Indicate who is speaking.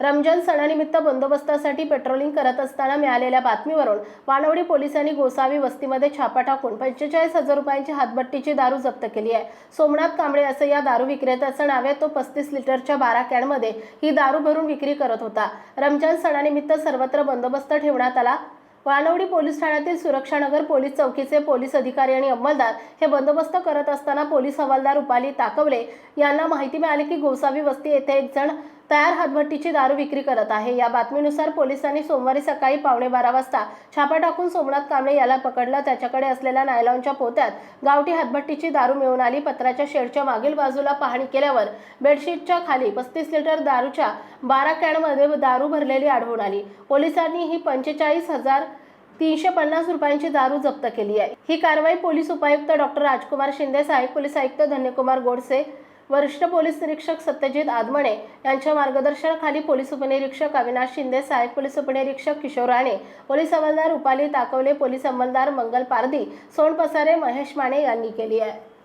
Speaker 1: रमजान सणानिमित्त बंदोबस्तासाठी पेट्रोलिंग करत असताना मिळालेल्या बातमीवरून वानवडी पोलिसांनी गोसावी वस्तीमध्ये छापा टाकून पंचेचाळीस हजार रुपयांची हातभट्टीची दारू जप्त केली आहे. सोमनाथ कांबळे असं या दारू विक्रेत्याचं नाव आहे. तो पस्तीस लिटरच्या बारा कॅनमध्ये ही दारू भरून विक्री करत होता. रमजान सणानिमित्त सर्वत्र बंदोबस्त ठेवण्यात आला. वानवडी पोलीस ठाण्यातील सुरक्षानगर पोलीस चौकीचे पोलीस अधिकारी आणि अंमलदार हे बंदोबस्त करत असताना पोलीस हवालदार रुपाली ताकवले यांना माहिती मिळाली की गोसावी वस्ती येथे एक जण तयार हातभट्टीची दारू विक्री करत आहे. या बातमीनुसार पोलिसांनी सोमवारी सकाळी पावणे बारा वाजता छापा टाकून सोमनाथ कांबळे याला पकडलं. त्याच्याकडे असलेल्या नायलॉनच्या पोत्यात गावठी हातभट्टीची दारू मिळून आली. पत्राच्या शेडच्या मागील बाजूला पाहणी केल्यावर बेडशीटच्या खाली पस्तीस लिटर दारूच्या बारा कॅनमध्ये दारू भरलेली आढळून आली. पोलिसांनी ही पंचेचाळीस हजार तीनशे पन्नास रुपयांची दारू जप्त केली आहे. ही कारवाई पोलीस उपायुक्त डॉक्टर राजकुमार शिंदे सहाय्यक पोलीस आयुक्त धन्यकुमार गोडसे वरिष्ठ पोलीस निरीक्षक सत्यजित आदमणे यांच्या मार्गदर्शनाखाली पोलीस उपनिरीक्षक अविनाश शिंदे सहाय्यक पोलीस उपनिरीक्षक किशोर राणे पोलीस अंमलदार रुपाली ताकवले पोलीस अंमलदार मंगल पारदी सोन पसारे महेश माने यांनी केली आहे.